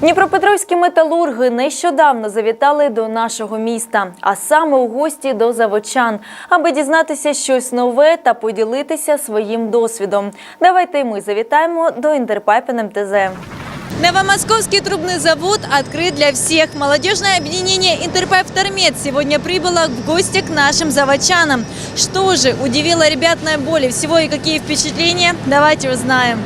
Дніпропетровські металурги нещодавно завітали до нашого міста, а саме у гості до заводчан, аби дізнатися щось нове та поділитися своїм досвідом. Давайте й ми завітаємо до Інтерпайпен МТЗ. Новомосковский трубный завод открыт для всех. Молодежное объединение «Интерпайп Тормет» сегодня прибыло в гости к нашим заводчанам. Что же удивило ребят наиболее всего и какие впечатления? Давайте узнаем.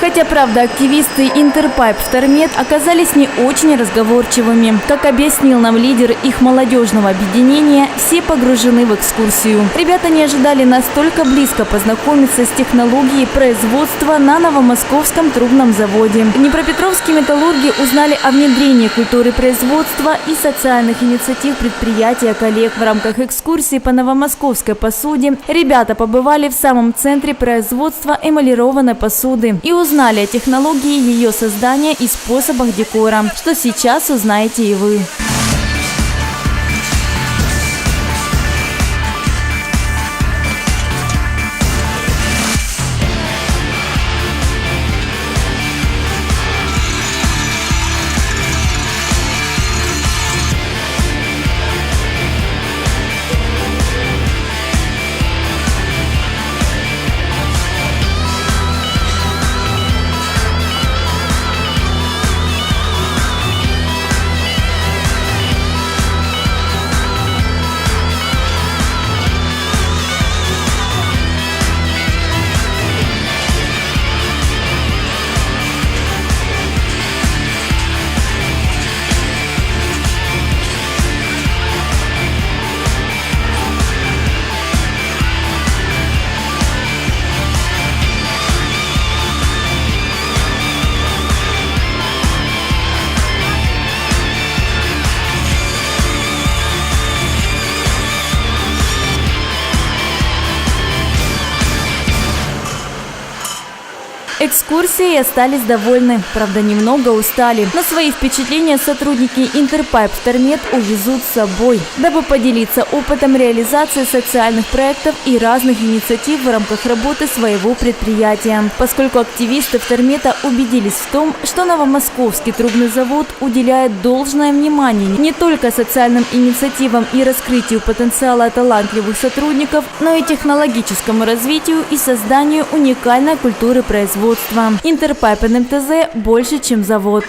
Хотя, правда, активисты Интерпайп в Тормет оказались не очень разговорчивыми. Как объяснил нам лидер их молодежного объединения, все погружены в экскурсию. Ребята не ожидали настолько близко познакомиться с технологией производства на Новомосковском трубном заводе. Днепропетровские металлурги узнали о внедрении культуры производства и социальных инициатив предприятия коллег. В рамках экскурсии по новомосковской посуде ребята побывали в самом центре производства эмалированной посуды и узнали о технологии ее создания и способах декора, что сейчас узнаете и вы. Экскурсией остались довольны, правда немного устали. Но свои впечатления сотрудники Интерпайп в Тормет увезут с собой, дабы поделиться опытом реализации социальных проектов и разных инициатив в рамках работы своего предприятия. Поскольку активисты в Тормета убедились в том, что Новомосковский трубный завод уделяет должное внимание не только социальным инициативам и раскрытию потенциала талантливых сотрудников, но и технологическому развитию и созданию уникальной культуры производства. Интерпайп НМТЗ больше, чем завод.